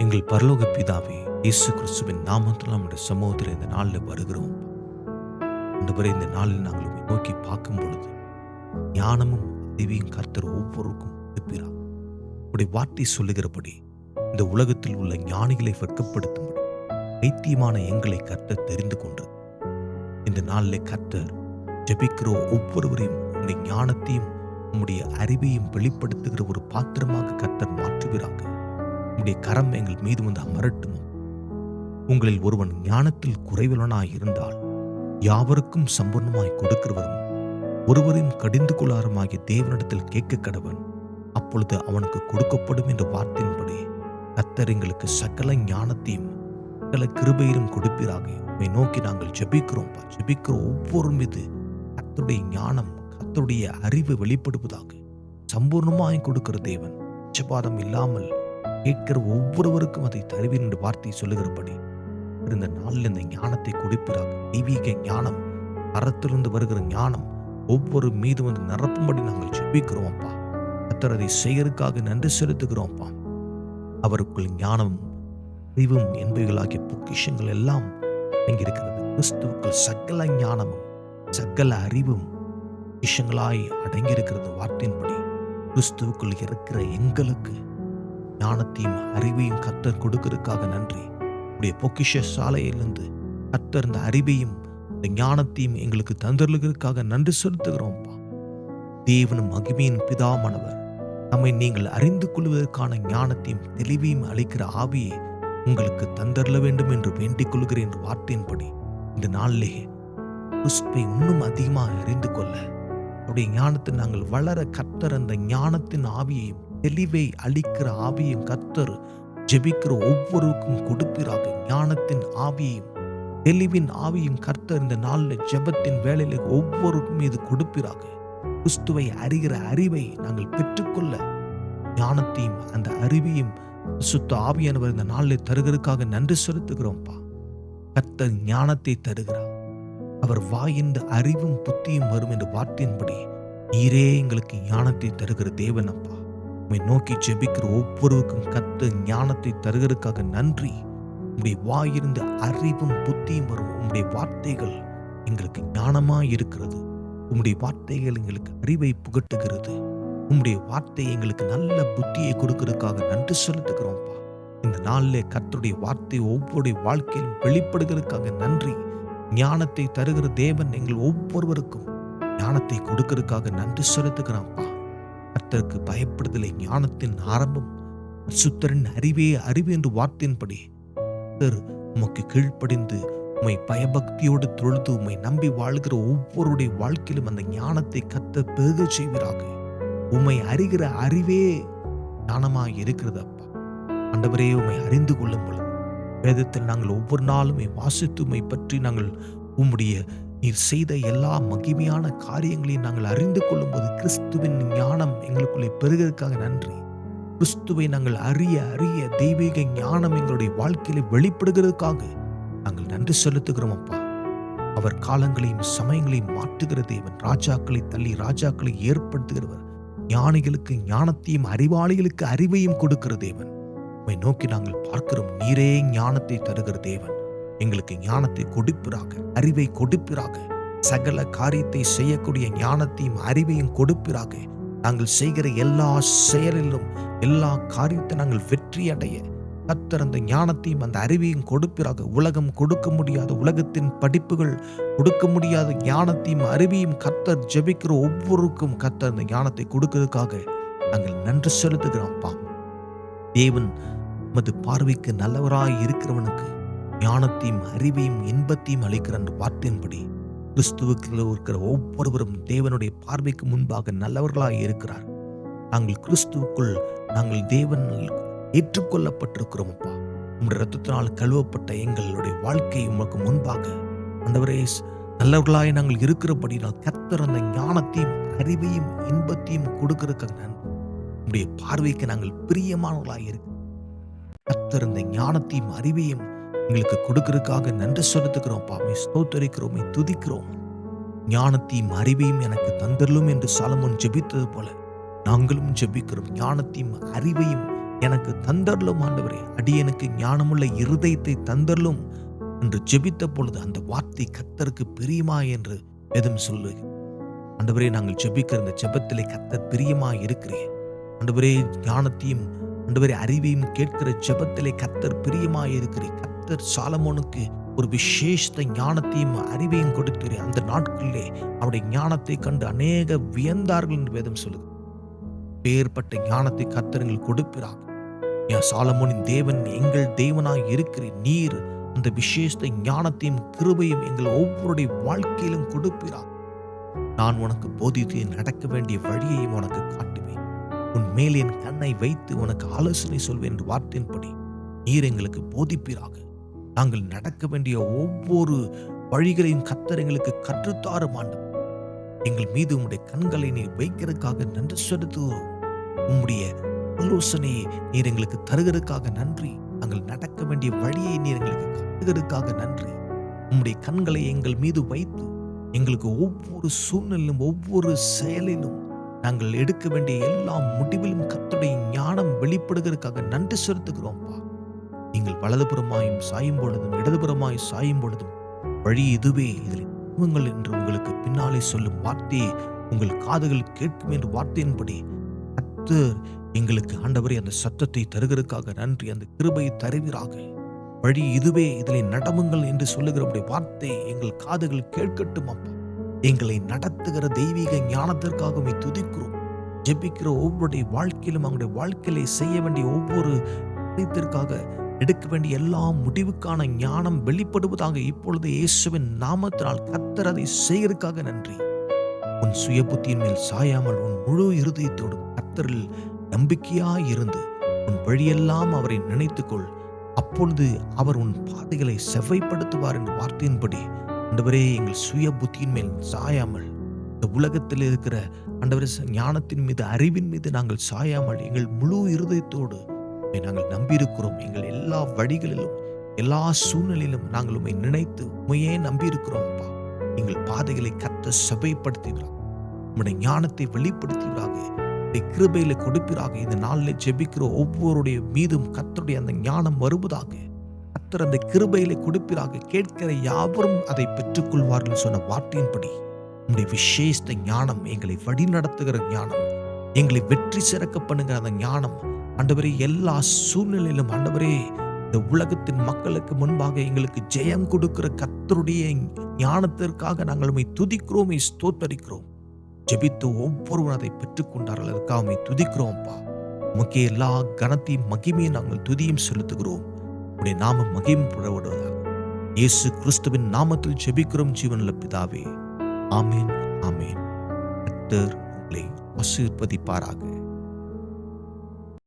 எங்கள் பரலோக பிதாவே இயேசு கிறிஸ்துவின் நாமத்தில் நம்முடைய சமூகத்தில் இந்த நாளில் வருகிறோம். ஆண்டவரே இந்த நாளில் நாங்கள் உம்மை நோக்கி பார்க்கும் பொழுது ஞானமும் அறிவியும் கர்த்தர் ஒவ்வொருக்கும் கொடுப்பிறார் உடைய வார்த்தை சொல்லுகிறபடி இந்த உலகத்தில் உள்ள ஞானிகளை வெட்கப்படுத்தும்படி வைத்தியமான எங்களை கர்த்தர் தெரிந்து கொண்டது இந்த நாளில் கர்த்தர் ஜபிக்கிற ஒவ்வொருவரையும் உங்களுடைய ஞானத்தையும் உம்முடைய அறிவையும் வெளிப்படுத்துகிற ஒரு பாத்திரமாக கர்த்தர் மாற்றுகிறார்கள் உம்முடைய கரம் எங்கள் மீது வந்து அமரட்டும்? உங்களில் ஒருவன் ஞானத்தில் குறைவுள்ளனாய் இருந்தால் யாவருக்கும் சம்பூர்ணமாய் கொடுக்கிறவரும் ஒருவரையும் கடிந்து கொள்ளாருமாகிய தேவனிடத்தில் கேட்க கடவன் அப்பொழுது அவனுக்கு கொடுக்கப்படும் என்ற வார்த்தையின்படி கத்தர் எங்களுக்கு சகல ஞானத்தையும் சகல கிருபையிலும் கொடுப்பீராக. உண்மை நோக்கி நாங்கள் ஜெபிக்கிறோம் ஜெபிக்கிற ஒவ்வொரு மீது கத்தருடைய ஞானம் கத்தருடைய அறிவு வெளிப்படுவதாக சம்பூர்ணமாய் கொடுக்கிற தேவன். பட்சபாதம் இல்லாமல் கேட்கிற ஒவ்வொருவருக்கும் அதை தருவீர் என்று வார்த்தை சொல்லுகிறபடி இந்த நாளில் இந்த ஞானத்தை கொடுப்பீராக. தெய்வீக ஞானம் அறத்திலிருந்து வருகிற ஞானம் ஒவ்வொரு மீது வந்து நிரப்பும்படி நாங்கள் ஜெபிக்கிறோம் அப்பா. அதை செய்யறதுக்காக நன்றி செலுத்துகிறோம்ப்பா அவருக்குள் ஞானம் அறிவும் என்பவைகளாகிய பொக்கிஷங்கள் எல்லாம் இருக்கிறது கிறிஸ்துவுக்குள் சகல ஞானமும் சகல அறிவும் விஷயங்களாய் அடங்கியிருக்கிறது வார்த்தையின்படி. கிறிஸ்துவுக்குள் இருக்கிற எங்களுக்கு ஞானத்தையும் அறிவையும் கர்த்தர் கொடுக்கறதுக்காக நன்றி. உடைய பொக்கிஷ சாலையிலிருந்து கர்த்தர் இந்த அறிவையும் இந்த ஞானத்தையும் எங்களுக்கு தந்தருளுகிறதுக்காக நன்றி செலுத்துகிறோம்ப்பா. தேவனும் மகிமையின் பிதாமானவர் நம்மை நீங்கள் அறிந்து கொள்வதற்கான ஞானத்தையும் தெளிவையும் அளிக்கிற ஆவியை உங்களுக்கு தந்தரல வேண்டும் என்று வேண்டிக் கொள்கிறேன் என்ற வார்த்தையின்படி இந்த நாளிலே கிறிஸ்துவை இன்னும் அதிகமாக அறிந்து கொள்ள. அவருடைய ஞானத்தை நாங்கள் வளர கர்த்தர் அந்த ஞானத்தின் ஆவியையும் தெளிவை அளிக்கிற ஆவியும் கத்தர் ஜெபிக்கிற ஒவ்வொருவருக்கும் கொடுப்பீராக. ஞானத்தின் ஆவியையும் தெளிவின் ஆவியும் கர்த்தர் இந்த நாளில் ஜெபத்தின் வேலையில ஒவ்வொருக்கும் மீது கொடுப்பீராக. கிறிஸ்துவை அறிகிற அறிவை நாங்கள் பெற்றுக்கொள்ள ஞானத்தையும் அந்த அறிவையும் சுத்த ஆவியானவர் இந்த நாளில் தருகிறதுக்காக நன்றி செலுத்துகிறோம்ப்பா கர்த்தர் ஞானத்தை தருகிறார். அவர் வாயிந்த அறிவும் புத்தியும் வரும் என்ற வார்த்தையின்படி நீரே எங்களுக்கு ஞானத்தை தருகிற தேவன் அப்பா உம்மை நோக்கி ஜெபிக்கிற ஒவ்வொருவருக்கும் கத்த ஞானத்தை தருகிறதுக்காக நன்றி. உங்களுடைய வாயிருந்து அறிவும் புத்தியும் வரும். உங்களுடைய வார்த்தைகள் எங்களுக்கு ஞானமாக இருக்கிறது. உம்முடைய வார்த்தைகள் எங்களுக்கு அறிவை புகட்டுகிறது. உம்முடைய வார்த்தை எங்களுக்கு நல்ல புத்தியை கொடுக்கறதுக்காக நன்றி செலுத்துகிறோம்ப்பா இந்த நாளில் கத்தருடைய வார்த்தை ஒவ்வொருடைய வாழ்க்கையிலும் வெளிப்படுகிறதுக்காக நன்றி. ஞானத்தை தருகிற தேவன் எங்கள் ஒவ்வொருவருக்கும் ஞானத்தை கொடுக்கறதுக்காக நன்றி செலுத்துகிறான்ப்பா கத்தருக்கு பயப்படுதலை ஞானத்தின் ஆரம்பம் சுத்தரின் அறிவே அறிவு என்று வார்த்தையின்படி. கத்தர் உமக்கு கீழ்ப்படிந்து உம்மை பயபக்தியோடு தொழுது உம்மை நம்பி வாழ்கிற ஒவ்வொருடைய வாழ்க்கையிலும் அந்த ஞானத்தை கத்த பெருக செய்வீராக. உம்மை அறிகிற அறிவே ஞானமாக இருக்கிறது அப்பா. ஆண்டவரே உம்மை அறிந்து கொள்ளும் பொழுது வேதத்தில் நாங்கள் ஒவ்வொரு நாளும் வாசித்து உமை பற்றி நாங்கள் உம்முடைய நீர் செய்த எல்லா மகிமையான காரியங்களையும் நாங்கள் அறிந்து கொள்ளும்போது கிறிஸ்துவின் ஞானம் எங்களுக்குள்ளே பெருகிறதுக்காக நன்றி. கிறிஸ்துவை நாங்கள் அறிய அறிய தெய்வீக ஞானம் எங்களுடைய வாழ்க்கையில வெளிப்படுகிறதுக்காக நாங்கள் நன்றி செலுத்துகிறோம் அப்பா. அவர் காலங்களையும் சமயங்களையும் மாற்றுகிற தேவன் ராஜாக்களை தள்ளி ராஜாக்களை ஏற்படுத்துகிறவர். ஞானிகளுக்கு ஞானத்தையும் அறிவாளிகளுக்கு அறிவையும் கொடுக்கிற தேவன். உண்மை நோக்கி நாங்கள் பார்க்கிறோம். நீரே ஞானத்தை தருகிற தேவன். எங்களுக்கு ஞானத்தை கொடுப்பிறாக அறிவை கொடுப்பிறாக. சகல காரியத்தை செய்யக்கூடிய ஞானத்தையும் அறிவையும் கொடுப்பிறாக. நாங்கள் செய்கிற எல்லா செயலிலும் எல்லா காரியத்தை நாங்கள் வெற்றி அடைய கத்தர் அந்த ஞானத்தையும் அந்த அறிவையும் கொடுப்பிறாக. உலகம் கொடுக்க முடியாத உலகத்தின் படிப்புகள் கொடுக்க முடியாத ஞானத்தையும் அறிவையும் கத்தர் ஜெபிக்கிற ஒவ்வொருக்கும் கத்தர் அந்த ஞானத்தை கொடுக்கிறதுக்காக நாங்கள் நன்றி செலுத்துகிறோம்ப்பா தேவன் மது பார்வைக்கு நல்லவராய் இருக்கிறவனுக்கு ஞானத்தையும் அறிவையும் இன்பத்தையும் அளிக்கிற அந்த வார்த்தையின்படி கிறிஸ்துவுக்குள்ள இருக்கிற ஒவ்வொருவரும் தேவனுடைய பார்வைக்கு முன்பாக நல்லவர்களாக இருக்கிறார். நாங்கள் கிறிஸ்துவுக்குள் நாங்கள் தேவன் ஏற்றுக்கொள்ளப்பட்டிருக்கிறோம் அப்பா உங்களுடைய ரத்தத்தினால் கழுவப்பட்ட எங்களுடைய வாழ்க்கை உமக்கு முன்பாக அந்தவரே நல்லவர்களாய் நாங்கள் இருக்கிறபடினால் கத்தர் அந்த ஞானத்தையும் அறிவையும் இன்பத்தையும் கொடுக்கிறதுக்கு நன்றி உடைய பார்வைக்கு நாங்கள் பிரியமானவர்களாய் இருக்கிறோம் கத்தர் இந்த ஞானத்தையும் அறிவையும் எங்களுக்கு கொடுக்கறதுக்காக நன்றி செலுத்துகிறோம் பாமை ஸ்தோத்தரிக்கிறோம் துதிக்கிறோம். ஞானத்தையும் அறிவையும் எனக்கு தந்தரலும் என்று சாலமோன் ஜெபித்தது போல நாங்களும் ஜெபிக்கிறோம். ஞானத்தையும் அறிவையும் எனக்கு தந்தரலும் ஆண்டவரே. அடியனுக்கு ஞானமுள்ள இருதயத்தை தந்தரலும் என்று ஜெபித்த பொழுது அந்த வார்த்தை கத்தருக்கு பிரியுமா என்று எதுவும் சொல்லு. ஆண்டவரே நாங்கள் ஜெபிக்கிற இந்த ஜெபத்திலே கத்தர் பிரியமா இருக்கிறேன் ஆண்டவரே ஞானத்தையும் ஆண்டவரே அறிவையும் கேட்கிற ஜெபத்திலே கத்தர் பிரியமா இருக்கிறேன் கத்தர் சாலமோனுக்கு ஒரு விசேஷ ஞானத்தையும் அறிவையும் கொடுத்து அந்த நாட்களிலே அவருடைய ஞானத்தை கண்டு அநேக வியந்தார்கள் என்று வேதம் சொல்லுது. பேர்பட்ட ஞானத்தை கத்தர்கள் கொடுப்பிறார் என் சாலமோனின் தேவன் எங்கள் தேவனாய் இருக்கிற நீர் அந்த விசேஷ ஞானத்தையும் கிருபையும் எங்கள் ஒவ்வொருடைய வாழ்க்கையிலும் கொடுப்பிறார் நான் உனக்கு போதித்து நடக்க வேண்டிய வழியையும் உனக்கு காட்டுவேன். உன் மேல் என் கண்ணை வைத்து உனக்கு ஆலோசனை சொல்வேன் என்று வார்த்தையின்படி நீர் எங்களுக்கு போதிப்பீராக. நாங்கள் நடக்க வேண்டிய ஒவ்வொரு வழிகளையும் கத்தர் எங்களுக்கு கற்றுத்தாரும் ஆண்டவர். எங்கள் மீது உம்முடைய கண்களை நீர் வைக்கிறதுக்காக நன்றி செலுத்துகிறோம். உம்முடைய ஆலோசனையை நீர் எங்களுக்கு தருகிறதுக்காக நன்றி. நாங்கள் நடக்க வேண்டிய வழியை நீர் எங்களுக்கு கட்டுகிறதுக்காக நன்றி. உம்முடைய கண்களை எங்கள் மீது வைத்து எங்களுக்கு ஒவ்வொரு சூழ்நிலையிலும் ஒவ்வொரு செயலிலும் நாங்கள் எடுக்க வேண்டிய எல்லா முடிவிலும் கத்துடைய ஞானம் வெளிப்படுகிறதுக்காக நன்றி செலுத்துகிறோம்ப்பா நீங்கள் வலதுபுறமாயும் சாயும் பொழுதும் இடதுபுறமாய் சாயும் பொழுதும் வழி இதுவே. இதில் உங்கள் என்று உங்களுக்கு பின்னாலே சொல்லும் வார்த்தையை உங்கள் காதுகள் கேட்கும் என்ற வார்த்தையின்படி கத்தர் எங்களுக்கு ஆண்டவரே அந்த சத்தத்தை தருகிறதுக்காக நன்றி அந்த கிருபையை தருவீராக. வழி இதுவே. இதில் நடமுங்கள் என்று சொல்லுகிறபடி வார்த்தை எங்கள் காதுகள் கேட்கட்டும் அப்பா. எங்களை நடத்துகிற தெய்வீக ஞானத்திற்காகவே துதிக்கிறோம். ஜெபிக்கிற ஒவ்வொருடைய வாழ்க்கையிலும் அவங்களுடைய வாழ்க்கையில செய்ய வேண்டிய ஒவ்வொரு காரியத்திற்காக எடுக்க வேண்டிய எல்லா முடிவுக்கான ஞானம் வெளிப்படுவதாக இப்பொழுது இயேசுவின் நாமத்தினால் கத்தர் அதை செய்கிறதுக்காக நன்றி. உன் சுய புத்தியின் மேல் சாயாமல் உன் முழு இருதயத்தோடும் கத்தரில் நம்பிக்கையாய் இருந்து உன் வழியெல்லாம் அவரை நினைத்துக்கொள். அப்பொழுது அவர் உன் பாதைகளை செவ்வைப்படுத்துவார் என்ற வார்த்தையின்படி ஆண்டவரே எங்கள் சுய புத்தியின் மேல் சாயாமல் இந்த உலகத்தில் இருக்கிற ஆண்டவரே ஞானத்தின் மீது அறிவின் மீது நாங்கள் சாயாமல் எங்கள் முழு இருதயத்தோடு உண்மை நாங்கள் நம்பியிருக்கிறோம். எங்கள் எல்லா வழிகளிலும் எல்லா சூழ்நிலையிலும் நாங்கள் உண்மை நினைத்து உண்மையே நம்பியிருக்கிறோம் அப்பா. எங்கள் பாதைகளை கத்த சபைப்படுத்துகிறார் உம்முடைய ஞானத்தை வெளிப்படுத்துகிறாங்க கிருபையில கொடுப்பிறாக இந்த நாளில் ஜெபிக்கிற ஒவ்வொருடைய மீதும் கத்தருடைய அந்த ஞானம் வருவதாக. கத்தர் அந்த கிருபையில கொடுப்பிறாக கேட்கிற யாவரும் அதை பெற்றுக்கொள்வார்கள் சொன்ன வார்த்தையின்படி. உங்களுடைய விசேஷ ஞானம் எங்களை வழி நடத்துகிற ஞானம் எங்களை வெற்றி சிறக்க பண்ணுகிற அந்த ஞானம் ஆண்டவரே எல்லா சூழ்நிலையிலும் ஆண்டவரே இந்த உலகத்தின் மக்களுக்கு முன்பாக எங்களுக்கு ஜெயம் கொடுக்கிற கத்தருடைய ஞானத்திற்காக நாங்கள் உண்மை துதிக்கிறோம் ஸ்தோத்தரிக்கிறோம். ஜெபித்து ஒவ்வொருவரும் அதை பெற்றுக்கொண்டார்கள் அதற்காக உண்மை துதிக்கிறோம்ப்பா உமக்கு எல்லா கனத்தையும் மகிமையும் நாங்கள் துதியும் செலுத்துகிறோம். உடைய நாம மகிம் புறப்படுவதாக இயேசு கிறிஸ்துவின் நாமத்தில் ஜெபிக்கிறோம் ஜீவனுள்ள பிதாவே. ஆமேன் ஆமேன். கர்த்தர் உங்களை ஆசீர்வதிப்பாராக.